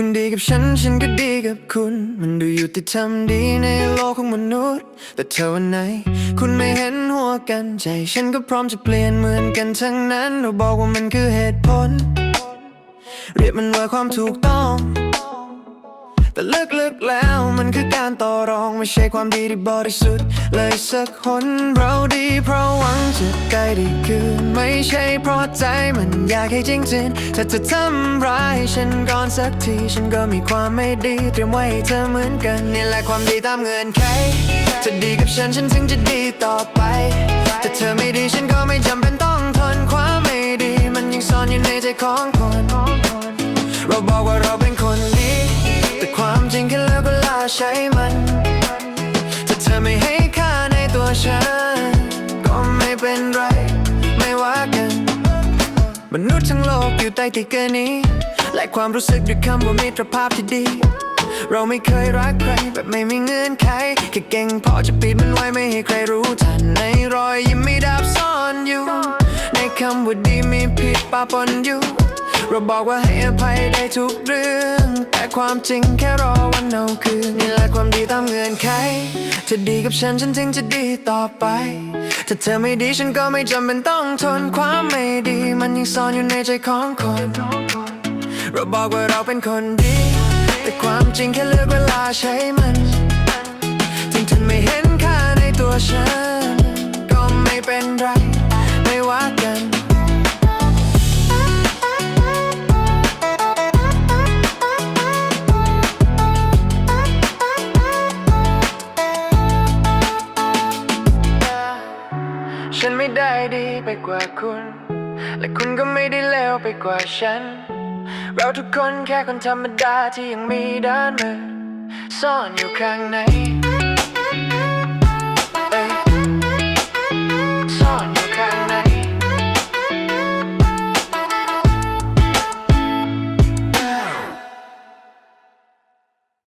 คุณดีกับฉัน ฉันก็ดีกับคุณ มันดูอยู่ติดทำดีในโลกของมนุษย์ แต่เธอวันไหน คุณไม่เห็นหัวกันใจ ฉันก็พร้อมจะเปลี่ยนเหมือนกันทั้งนั้นเราบอกว่ามันคือเหตุผล เรียกมันว่าความถูกต้อง แต่ลึกๆแล้วมันคือการต่อรอง ไม่ใช่ความดีที่บริสุทธิ์ เลยสักคนเราดีเพราะหวังจะได้ดีคืน ไม่ใช่เพราะใจมันอยากให้จริงจริงๆถ้าจะทำร้ายฉันก่อนสักที ฉันก็มีความไม่ดี เตรียมไว้ให้เธอเหมือนกันนี่แหละความดีตามเงื่อนไขจะดีกับฉันฉันถึงจะดีต่อไปถ้าเธอไม่ดีฉันก็ไม่จำเป็นต้องทนความไม่ดี มันยังซ่อนอยู่ในใจของคน ใช้มันถ้าเธอไม่ให้ค่าในตัวฉัน ก็ไม่เป็นไร ไม่ว่ากัน มนุษย์ทั้งโลกอยู่ใต้ที่เกินนี้ และความรู้สึกด้วยคำว่ามิตรภาพที่ดี เราไม่เคยรักใครแบบไม่มีเงื่อนไข แค่เก่งพอจะปิดมันไว้ไม่ให้ใครรู้ทันในรอยยิ้มไมีดาบซ่อนอยู่ ในคำว่าดีมีผิดปะปนอยู่เราบอกว่าให้อภัยได้ทุกเรื่อง แต่ความจริงแค่รอวันเอาคืน ธอดีกับฉันฉันจึงจะดีต่อไป ถ้าเธอไม่ดีฉันก็ไม่จำเป็นต้องทนความไม่ดี มันยังซ่อนอยู่ในใจของคน เราบอกว่าเราเป็นคนดี แต่ความจริงแค่เลือกเวลาใช้มันถึ ฉันไม่ได้ดีไปกว่าคุณ และคุณก็ไม่ได้เลวไปกว่าฉัน เราทุกคนแค่คนธรรมดาที่ยังมีด้านมืดซ่อนอยู่ข้างใน